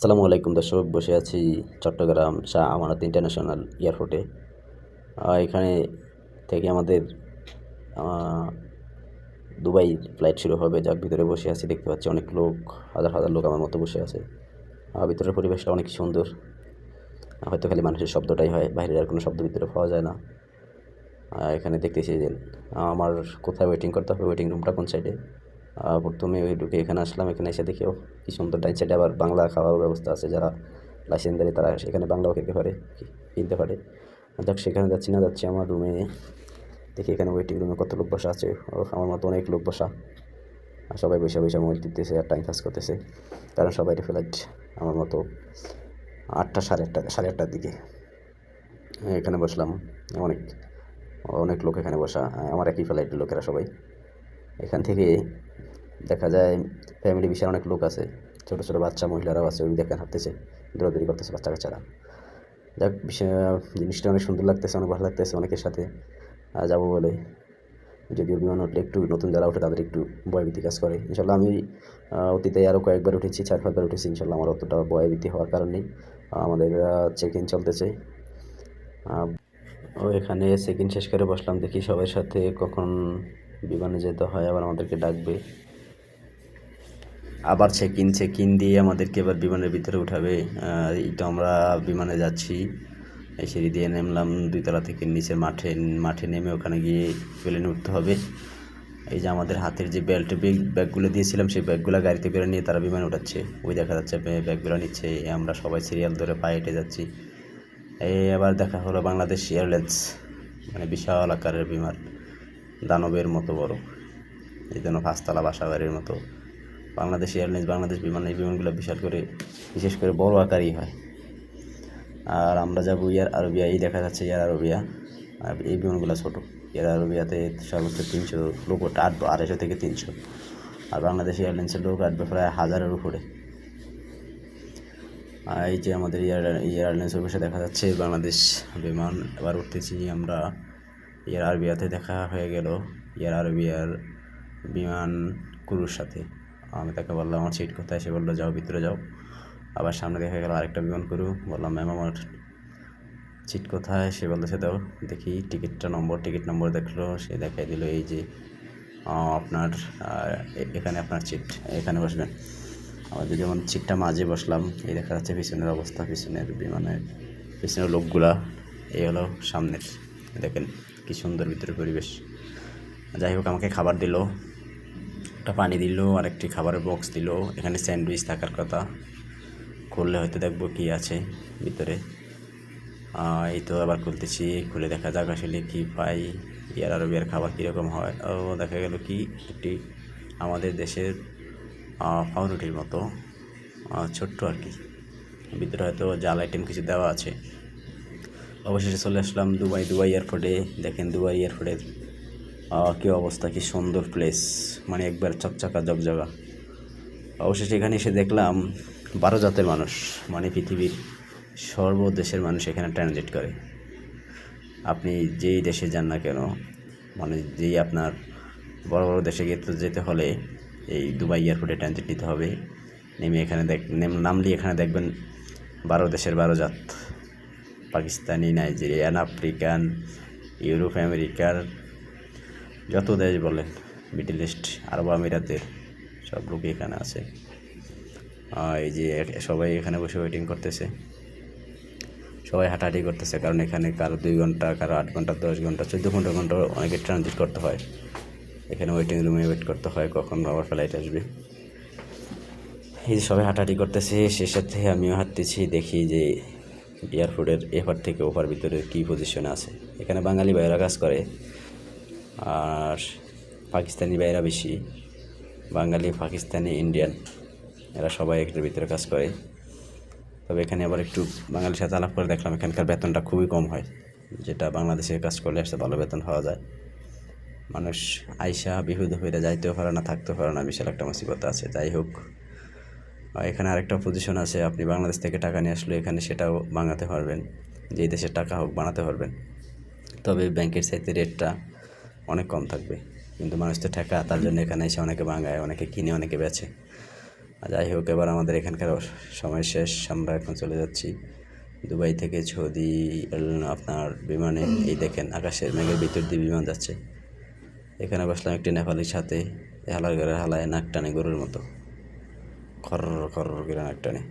আসসালামু আলাইকুম দর্শক, বসে আছি চট্টগ্রাম শাহ আমানত ইন্টারন্যাশনাল এয়ারপোর্টে। এখানে থেকে আমাদের দুবাই ফ্লাইট শুরু হবে। যার ভিতরে বসে আছি, দেখতে পাচ্ছি অনেক লোক, হাজার হাজার লোক আমার মতো বসে আছে। ভিতরের পরিবেশটা অনেক সুন্দর। হয়তো খালি মানুষের শব্দটাই হয়, বাইরের আর কোনো শব্দ ভিতরে পাওয়া যায় না। এখানে দেখতেছি যে আমার কোথায় ওয়েটিং করতে হবে ওয়েটিং রুমটা কোন সাইডে প্রথমে ঢুকে এখানে আসলাম, এখানে এসে দেখেও কি সুন্দর ডাইন সাইডে আবার বাংলা খাওয়ার ব্যবস্থা আছে, যারা লাইসেন্সারি তারা সেখানে বাংলাও খেতে পারে কিনতে পারে। যাক, সেখানে যাচ্ছি না, যাচ্ছি আমার রুমে দেখি এখানে ওয়েটিং রুমে কত লোক বসা আছে। ও আমার মতো অনেক লোক বসা। আর সবাই বসে বসে মোবাইল টিপতেছে আর টাইম পাস করতেছে। কারণ সবাই ফ্লাইট আমার মতো আটটা, সাড়ে আটটা, সাড়ে আটটার দিকে। এখানে বসলাম। অনেক অনেক লোক এখানে বসা। আমার একই ফ্লাইটের লোকেরা সবাই। এখান থেকে দেখা যায় ফ্যামিলি বিশাল অনেক লোক আছে, ছোটো ছোটো বাচ্চা মহিলারাও আছে, ওই দেখেন হাঁটতেছে, দৌড়াদৌড়ি করতেছে বাচ্চা কাচ্চারা। যাক জিনিসটা অনেক সুন্দর লাগতেছে, অনেক ভালো লাগতেছে অনেকের সাথে যাব বলে। যদিও বিমান উঠলে একটু নতুন যারা ওঠে তাদের একটু ভয়ভীতি কাজ করে। ইনশাল্লাহ আমি অতীতে আরও কয়েকবার উঠেছি চার পাঁচবার উঠেছি, ইনশাল্লাহ আমার অতটা ভয়ভীতি হওয়ার কারণে আমাদের চেক ইন চলতেছে। ও এখানে চেক ইন শেষ করে বসলাম, দেখি সবার সাথে কখন বিমানে যেতে হয়, আবার আমাদেরকে ডাকবে। আবার চেক ইন চেক ইন দিয়ে আমাদেরকে এবার বিমানের ভিতরে উঠাবে। এই তো আমরা বিমানে যাচ্ছি। এই সিঁড়ি দিয়ে নামলাম দুইতলা থেকে নিচের মাঠে মাঠে নেমে ওখানে গিয়ে প্লেনে উঠতে হবে। এই যে আমাদের হাতের যে বেল্ট ব্যাগ ব্যাগগুলো দিয়েছিলাম, সেই ব্যাগগুলো গাড়িতে করে নিয়ে তারা বিমানে উঠাচ্ছে। ওই দেখা যাচ্ছে ব্যাগগুলো নিচ্ছে। আমরা সবাই সিরিয়াল ধরে পায়ে হেঁটে যাচ্ছি। এই আবার দেখা হলো বাংলাদেশ এয়ারলাইন্স। মানে বিশাল আকারের বিমান। দানবের মতো বড়। এই জন্য পাঁচতলা বাসা বাড়ির মতো। বাংলাদেশ এয়ারলাইন্স, বাংলাদেশ বিমান, এই বিমানগুলো বিশাল করে, বিশেষ করে বড় আকারই হয়। আর আমরা যাব ইয়ার আরবিয়া, এই দেখা যাচ্ছে ইয়ার আরবিয়া। আর এই বিমানগুলো ছোটো। ইয়ার আরবিয়াতে সর্বোচ্চ তিনশো লোক আটবো আড়াইশো থেকে তিনশো। আর বাংলাদেশ এয়ারলাইন্সের লোক আটবে প্রায় হাজারের উপরে। আর এই যে আমাদের এয়ার এয়ারলাইন্স অফিসে দেখা যাচ্ছে বাংলাদেশ বিমান। এবার উঠতেছি আমরা এয়ার আরবিয়াতে। দেখা হয়ে গেল এয়ার আরবিয়ার বিমান ক্রুর সাথে। আমি তাকে বললাম, আমার সিট কোথায়? সে বলল, যাও, ভিতরে যাও। আবার সামনে দেখা গেল আরেকটা বিমান করু বললাম ম্যাম আমার সিট কোথায়? সে বলতেছে দাও, দেখি টিকিটটা নম্বর টিকিট নম্বর দেখল, সে দেখাই দিল, এই যে আপনার এখানে আপনার সিট এখানে বসবেন। আমাদের যেমন সিটটা মাঝে বসলাম, এই দেখা যাচ্ছে পিছনের অবস্থা, পিছনের বিমানের, পিছনের লোকগুলা, এই হলো সামনের, দেখেন, কি সুন্দর ভিতরে পরিবেশ। যাই হোক, আমাকে খাবার দিল। একটা পানি দিল আর একটি খাবারের বক্স দিল। এখানে স্যান্ডউইচ থাকার কথা। খুললে হয়তো দেখব কি আছে ভিতরে। এই তো আবার খুলতেছি। খুলে দেখা যাক আসলে কি পাই। ইয়ার আরবিয়ার খাবার কীরকম হয়। ও, দেখা গেল কি? একটি আমাদের দেশের পাউরুটির মতো। ছোট্ট আর কি। ভিতরে হয়তো জাল আইটেম কিছু দেওয়া আছে। অবশেষে চলে আসলাম দুবাই দুবাই এয়ারপোর্টে দেখেন দুবাই এয়ারপোর্টের কি অবস্থা, কি সুন্দর প্লেস মানে একবার চকচকা জগজগা। অবশেষে এখানে এসে দেখলাম বারো জাতের মানুষ মানে পৃথিবীর সর্ব দেশের মানুষ এখানে ট্রানজিট করে। আপনি যেই দেশে যান না কেন মানে যেই আপনার বড় বড় দেশে যেতে যেতে হলে এই দুবাই এয়ারপোর্টে ট্রানজিট নিতে হবে। নেমে এখানে দেখ, নেম- নামলে এখানে দেখবেন বারো দেশের বারো জাত। পাকিস্তানি, নাইজেরিয়ান, আফ্রিকান, ইউরোপ, আমেরিকার যত দেশ বলেন মিডল ইস্ট আরব আমিরাতের সব লোক এখানে আছে। এই যে সবাই এখানে বসে ওয়েটিং করতেছে। সবাই হাঁটাহাঁটি করতেছে, কারণ এখানে কারও দুই ঘণ্টা, কারও আট ঘণ্টা, দশ ঘণ্টা, চোদ্দ ঘণ্টা ঘণ্টা অনেকে ট্রানজিট করতে হয়। এখানে ওয়েটিং রুমে ওয়েট করতে হয়, কখন আবার ফ্লাইট আসবে। এই যে সবাই হাঁটাহাঁটি করতেছে সে সাথে আমিও হাঁটতেছি, দেখি যে এয়ারপোর্টের এপার থেকে ওপার ভিতরে কী পজিশনে আছে। এখানে বাঙালি ভাইয়েরা কাজ করে। আর পাকিস্তানি ভাইয়েরা বেশি, বাঙালি, পাকিস্তানি, ইন্ডিয়ান, এরা সবাই একটার ভিতরে কাজ করে। তবে এখানে আবার একটু বাঙালির সাথে আলাপ করে দেখলাম, এখানকার বেতনটা খুবই কম হয়। যেটা বাংলাদেশে কাজ করলে আসতে ভালো বেতন পাওয়া যায়। মানুষ আইসা বিহুদ হয়ে যাইতেও পারে না, থাকতেও পারে না, বিশাল একটা মুসিবত আছে। যাই হোক এখানে আরেকটা পজিশন আছে, আপনি বাংলাদেশ থেকে টাকা নিয়ে আসলে এখানে সেটাও বাঙাতে পারবেন। যেই দেশের টাকা হোক বানাতে পারবেন। তবে ব্যাংকের চাইতে রেটটা অনেক কম থাকবে। কিন্তু মানুষ তো ঠেকা, তার জন্য এখানে এসে অনেকে বাঙায় অনেকে কিনে, অনেকে বেচে। যাই হোক, এবার আমাদের এখানকার সময় শেষ, আমরা এখন চলে যাচ্ছি দুবাই থেকে সৌদি আপনার বিমানে। এই দেখেন, আকাশের মেঘের ভিতর দিয়ে বিমান যাচ্ছে। এখানে বসলাম একটি নেপালির সাথে হালার করে হালায় নাক টানে গরুর মতো। খর খর করে নাক টানে।